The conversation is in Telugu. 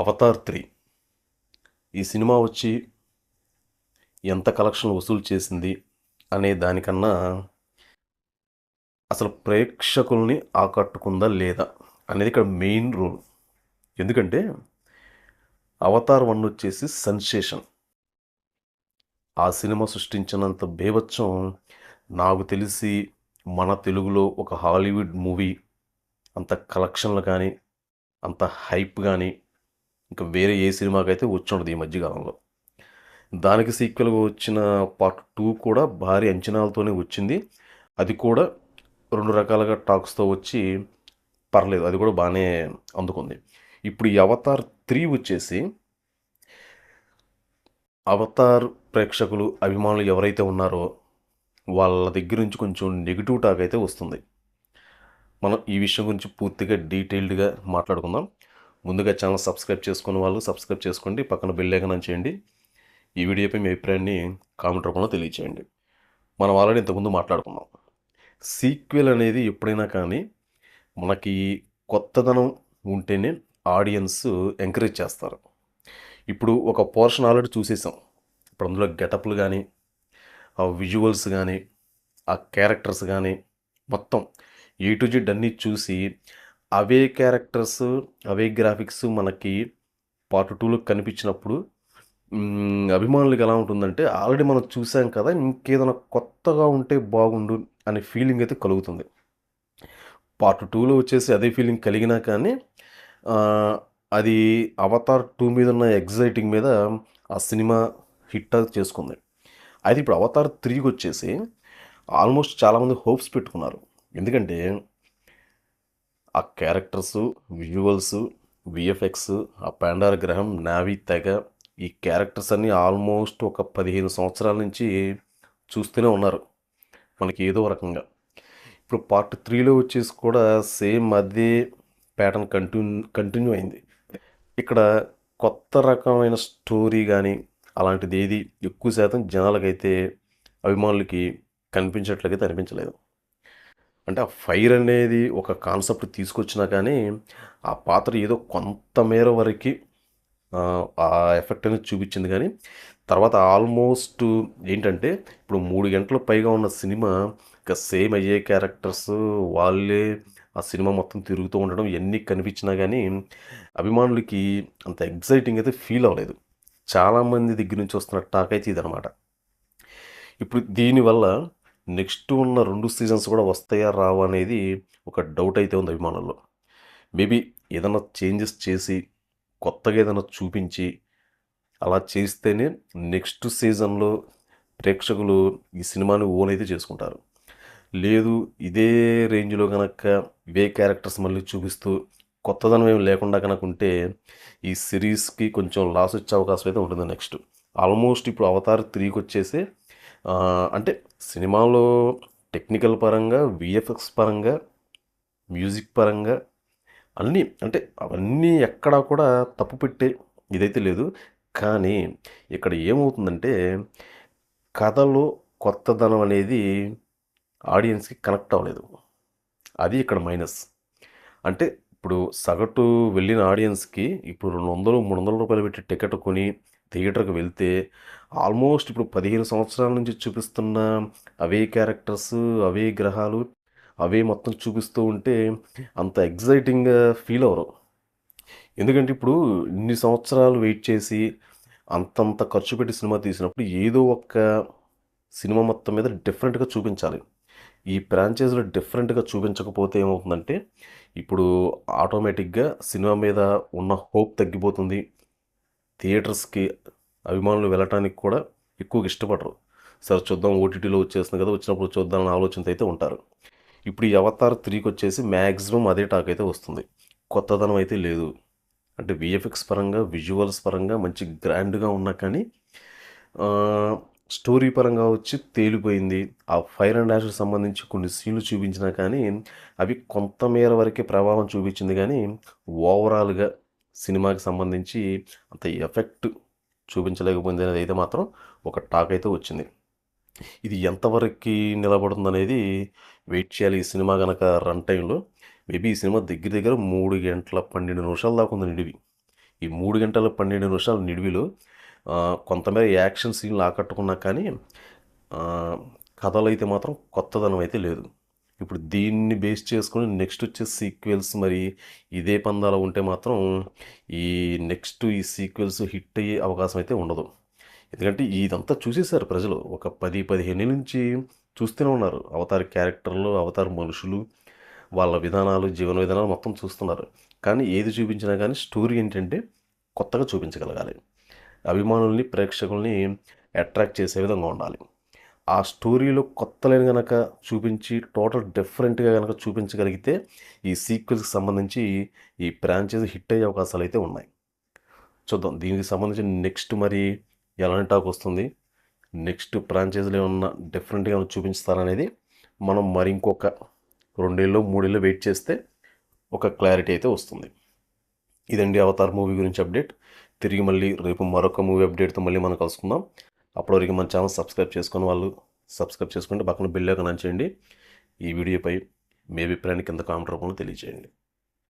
Avatar three. ఈ సినిమా వచ్చి ఎంత కలెక్షన్ వసూలు చేసింది అనే దానికన్నా అసలు ప్రేక్షకుల్ని ఆకట్టుకుందా లేదా అనేది ఇక్కడ మెయిన్ రూల్. ఎందుకంటే అవతార్ వన్ వచ్చేసి సెన్సేషన్. ఆ సినిమా సృష్టించినంత బేవచ్చం నాకు తెలిసి మన తెలుగులో ఒక హాలీవుడ్ మూవీ అంత కలెక్షన్లు కానీ అంత హైప్ కానీ ఇంకా వేరే ఏ సినిమాకైతే వచ్చి ఉండదు ఈ మధ్యకాలంలో దానికి సీక్వెల్గా వచ్చిన పార్ట్ టూ కూడా భారీ అంచనాలతోనే వచ్చింది. అది కూడా రెండు రకాలుగా టాక్స్తో వచ్చి పర్లేదు అది కూడా బాగానే అందుకుంది. ఇప్పుడు ఈ అవతార్ త్రీ వచ్చేసి అవతార్ ప్రేక్షకులు అభిమానులు ఎవరైతే ఉన్నారో వాళ్ళ దగ్గర నుంచి కొంచెం నెగిటివ్ టాక్ అయితే వస్తుంది. మనం ఈ విషయం గురించి పూర్తిగా డీటెయిల్డ్గా మాట్లాడుకుందాం. ముందుగా ఛానల్ సబ్స్క్రైబ్ చేసుకున్న వాళ్ళు సబ్స్క్రైబ్ చేసుకోండి. పక్కన బెల్ చేయండి. ఈ వీడియోపై మీ అభిప్రాయాన్ని కామెంట్ రూపంలో తెలియచేయండి. మనం ఆల్రెడీ ఇంతకుముందు మాట్లాడుకున్నాం. సీక్వెల్ అనేది ఎప్పుడైనా కానీ మనకి కొత్తదనం ఉంటేనే ఆడియన్స్ ఎంకరేజ్ చేస్తారు. ఇప్పుడు ఒక పోర్షన్ ఆల్రెడీ చూసేసాం. ఇప్పుడు అందులో గెటప్లు కానీ ఆ విజువల్స్ కానీ ఆ క్యారెక్టర్స్ కానీ మొత్తం ఏ టు జెడ్ అన్నీ చూసి అవే క్యారెక్టర్స్ అవే గ్రాఫిక్స్ మనకి పార్ట్ టూలో కనిపించినప్పుడు అభిమానులకు ఎలా ఉంటుందంటే ఆల్రెడీ మనం చూసాం కదా ఇంకేదైనా కొత్తగా ఉంటే బాగుండు అనే ఫీలింగ్ అయితే కలుగుతుంది. పార్ట్ టూలో వచ్చేసి అదే ఫీలింగ్ కలిగినా కానీ అది అవతార్ టూ మీద ఉన్న ఎగ్జైటింగ్ మీద ఆ సినిమా హిట్ చేసుకుంది. అయితే ఇప్పుడు అవతార్ త్రీకి వచ్చేసి ఆల్మోస్ట్ చాలామంది హోప్స్ పెట్టుకున్నారు. ఎందుకంటే ఆ క్యారెక్టర్స్ విజువల్స్ విఎఫ్ఎక్స్ ఆ పాండార గ్రహం నావీ తెగ ఈ క్యారెక్టర్స్ అన్నీ ఆల్మోస్ట్ ఒక పదిహేను సంవత్సరాల నుంచి చూస్తూనే ఉన్నారు. మనకి ఏదో రకంగా. ఇప్పుడు పార్ట్ త్రీలో వచ్చేసి కూడా సేమ్ అదే ప్యాటర్న్ కంటిన్యూ కంటిన్యూ అయింది. ఇక్కడ కొత్త రకమైన స్టోరీ కానీ అలాంటిది ఏది ఎక్కువ శాతం జనాలకైతే అభిమానులకి కనిపించట్లయితే అనిపించలేదు. అంటే ఆ ఫైర్ అనేది ఒక కాన్సెప్ట్ తీసుకొచ్చినా కానీ ఆ పాత్ర ఏదో కొంతమేర వరకు ఆ, ఆ ఎఫెక్ట్ అనేది చూపించింది. కానీ తర్వాత ఆల్మోస్ట్ ఏంటంటే ఇప్పుడు మూడు గంటల పైగా ఉన్న సినిమా ఇంకా సేమ్ అయ్యే క్యారెక్టర్స్ వాళ్ళే ఆ సినిమా మొత్తం తిరుగుతూ ఉండడం ఎన్ని కనిపించినా కానీ అభిమానులకి అంత ఎగ్జైటింగ్ అయితే ఫీల్ అవ్వలేదు. చాలామంది దగ్గర నుంచి వస్తున్న టాక్ అయితే ఇదనమాట ఇప్పుడు దీనివల్ల నెక్స్ట్ ఉన్న రెండు సీజన్స్ కూడా వస్తాయా రావా అనేది ఒక డౌట్ అయితే ఉంది అభిమానుల్లో. మేబీ ఏదైనా చేంజెస్ చేసి కొత్తగా ఏదైనా చూపించి అలా చేస్తేనే నెక్స్ట్ సీజన్లో ప్రేక్షకులు ఈ సినిమాని ఓన్ అయితే చేసుకుంటారు. లేదు ఇదే రేంజ్లో కనుక ఇవే క్యారెక్టర్స్ మళ్ళీ చూపిస్తూ కొత్తదనం ఏమి లేకుండా కనుక ఉంటే ఈ సిరీస్కి కొంచెం లాస్ వచ్చే అవకాశం అయితే ఉంటుంది నెక్స్ట్. ఆల్మోస్ట్ ఇప్పుడు అవతార్ త్రీకి వచ్చేసి అంటే సినిమాలో టెక్నికల్ పరంగా విఎఫ్ఎక్స్ పరంగా మ్యూజిక్ పరంగా అన్నీ అంటే అవన్నీ ఎక్కడా కూడా తప్పు పెట్టే ఇదైతే లేదు. కానీ ఇక్కడ ఏమవుతుందంటే కథలో కొత్తదనం అనేది ఆడియన్స్కి కనెక్ట్ అవ్వలేదు. అది ఇక్కడ మైనస్. అంటే ఇప్పుడు సగటు వెళ్ళిన ఆడియన్స్కి ఇప్పుడు రెండు వందలు మూడు వందల రూపాయలు పెట్టి టికెట్ కొని థియేటర్కి వెళ్తే ఆల్మోస్ట్ ఇప్పుడు పదిహేను సంవత్సరాల నుంచి చూపిస్తున్న అవే క్యారెక్టర్స్ అవే గ్రహాలు అవే మొత్తం చూపిస్తూ ఉంటే అంత ఎగ్జైటింగ్గా ఫీల్ అవ్వరు. ఎందుకంటే ఇప్పుడు ఇన్ని సంవత్సరాలు వెయిట్ చేసి అంతంత ఖర్చు పెట్టి సినిమా తీసినప్పుడు ఏదో ఒక్క సినిమా మొత్తం మీద డిఫరెంట్గా చూపించాలి. ఈ ఫ్రాంచైజీలో డిఫరెంట్గా చూపించకపోతే ఏమవుతుందంటే ఇప్పుడు ఆటోమేటిక్గా సినిమా మీద ఉన్న హోప్ తగ్గిపోతుంది. థియేటర్స్కి అభిమానులు వెళ్ళటానికి కూడా ఎక్కువగా ఇష్టపడరు. సరే చూద్దాం ఓటీటీలో వచ్చేస్తుంది కదా వచ్చినప్పుడు చూద్దాం అనే ఆలోచనతో అయితే ఉంటారు. ఇప్పుడు ఈ అవతార్ త్రీకి వచ్చేసి మ్యాక్సిమం అదే టాక్ అయితే వస్తుంది. కొత్తదనం అయితే లేదు. అంటే విఎఫ్ఎక్స్ పరంగా విజువల్స్ పరంగా మంచి గ్రాండ్గా ఉన్నా కానీ స్టోరీ పరంగా వచ్చి తేలిపోయింది. ఆ ఫైర్ అండ్ యాష్కి సంబంధించి కొన్ని సీన్లు చూపించినా కానీ అవి కొంతమేర వరకే ప్రభావం చూపించింది కానీ ఓవరాల్గా సినిమాకి సంబంధించి అంత ఎఫెక్ట్ చూపించలేకపోయింది అనేది అయితే మాత్రం ఒక టాక్ అయితే వచ్చింది. ఇది ఎంతవరకు నిలబడుతుంది అనేది వెయిట్ చేయాలి. ఈ సినిమా కనుక రన్ టైంలో మేబీ ఈ సినిమా దగ్గర దగ్గర మూడు గంటల పన్నెండు నిమిషాల దాకా ఉంది నిడివి. ఈ మూడు గంటల పన్నెండు నిమిషాల నిడివిలో కొంతమేర యాక్షన్ సీన్లు ఆకట్టుకున్నా కానీ కథలు అయితే మాత్రం కొత్తదనం అయితే లేదు. ఇప్పుడు దీన్ని బేస్ చేసుకొని నెక్స్ట్ వచ్చే సీక్వెల్స్ మరి ఇదే పందాలు ఉంటే మాత్రం ఈ నెక్స్ట్ ఈ సీక్వెల్స్ హిట్ అయ్యే అవకాశం అయితే ఉండదు. ఎందుకంటే ఇదంతా చూసేశారు ప్రజలు. ఒక పది పదిహేను నుంచి చూస్తూనే ఉన్నారు. అవతార్ క్యారెక్టర్లు అవతార్ మనుషులు వాళ్ళ విధానాలు జీవన విధానాలు మొత్తం చూస్తున్నారు. కానీ ఏది చూపించినా కానీ స్టోరీ ఏంటంటే కొత్తగా చూపించగలగాలి. అభిమానుల్ని ప్రేక్షకుల్ని అట్రాక్ట్ చేసే విధంగా ఉండాలి. ఆ స్టోరీలో కొత్త లైన్ కనుక చూపించి టోటల్ డిఫరెంట్గా కనుక చూపించగలిగితే ఈ సీక్వెల్స్కి సంబంధించి ఈ ఫ్రాంచైజ్ హిట్ అయ్యే అవకాశాలు అయితే ఉన్నాయి. చూద్దాం. దీనికి సంబంధించి నెక్స్ట్ మరి ఎలాంటి టాక్ వస్తుంది? నెక్స్ట్ ఫ్రాంచైజీలో ఏమన్నా డిఫరెంట్గా చూపించుతారనేది మనం మరి ఇంకొక రెండేళ్ళు మూడేళ్ళు వెయిట్ చేస్తే ఒక క్లారిటీ అయితే వస్తుంది. ఇదండి అవతార్ మూవీ గురించి అప్డేట్. తిరిగి మళ్ళీ రేపు మరొక మూవీ అప్డేట్తో మళ్ళీ మనం కలుసుకుందాం. అప్పటివరకు మన ఛానల్ సబ్స్క్రైబ్ చేసుకుని వాళ్ళు సబ్స్క్రైబ్ చేసుకుంటే పక్కన బిల్ ఐకాన్ చేయండి. ఈ వీడియోపై మీ అభిప్రాయాన్ని కింద కామెంట్ రూపంలో తెలియజేయండి.